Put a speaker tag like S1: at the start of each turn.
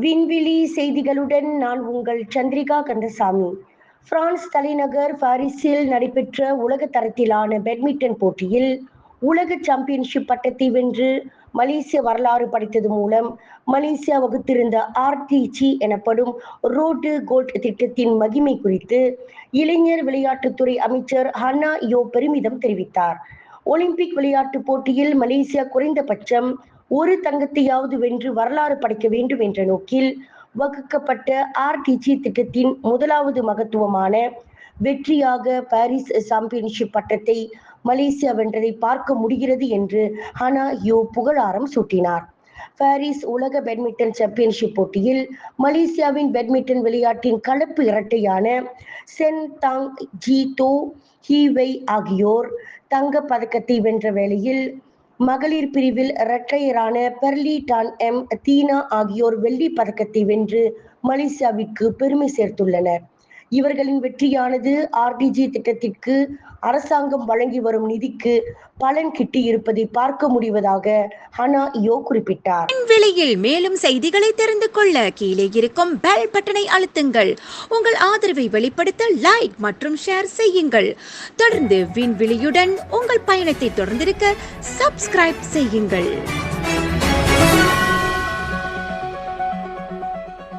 S1: செய்திகளுடன் நான் உங்கள் சந்திரிகா கந்தசாமி. பிரான்ஸ் தலைநகர் பாரிஸில் நடைபெற்ற உலக தரத்திலான பேட்மிண்டன் போட்டியில் உலக சாம்பியன்ஷிப் பட்டத்தை வென்று மலேசிய வரலாறு படைத்தது மூலம் மலேசியா வகுத்திருந்த ஆர்டிஜி எனப்படும் ரோடு கோல்ட் திட்டத்தின் மகிமை குறித்து இளைஞர் விளையாட்டுத்துறை அமைச்சர் ஹன்னா யோ பெருமிதம் தெரிவித்தார். ஒலிம்பிக் விளையாட்டுப் போட்டியில் மலேசியா குறைந்தபட்சம் ஒரு தங்கத்தையாவது வென்று வரலாறு படைக்க வேண்டும் என்ற நோக்கில் வகுக்கப்பட்ட ஆர்டிஜி திட்டத்தின் முதலாவது மகத்துவமான வெற்றியாக பாரிஸ் சாம்பியன்ஷிப் பட்டத்தை மலேசியா வென்றதை பார்க்க முடிகிறது என்று ஹனா யோ புகழாரம் சூட்டினார். பாரிஸ் உலக பேட்மிண்டன் சாம்பியன்ஷிப் போட்டியில் மலேசியாவின் பேட்மிண்டன் விளையாட்டின் கலப்பு இரட்டையான சென் தாங் ஜி தோ ஹீவை ஆகியோர் தங்கப் பதக்கத்தை வென்ற வேளையில் மகளிர் பிரிவில் இரட்டையரான பெர்லி டான் எம். தீனா ஆகியோர் வெள்ளி பதக்கத்தை வென்று மலேசியாவிற்கு பெருமை சேர்த்துள்ளனர். இவர்களின் வெற்றியானது ஆர்டிஜி திட்டத்திற்கு அரசாங்கம் வழங்கி வரும் நிதிக்கு பலன் கிட்டி இருப்பதை பார்க்க முடிவதாக ஹனா யோ குறிப்பிட்டார்.
S2: விலையில் மேலும் செய்திகளை தெரிந்து கொள்ள கீழே இருக்கும் பெல் பட்டனை அழுத்துங்கள். உங்கள் ஆதரவை வெளிப்படுத்த லைக் மற்றும் ஷேர் செய்யுங்கள். தொடர்ந்து விண்வெளியுடன் உங்கள் பயணத்தை தொடர்ந்திருக்க சப்ஸ்கிரைப் செய்யுங்கள்.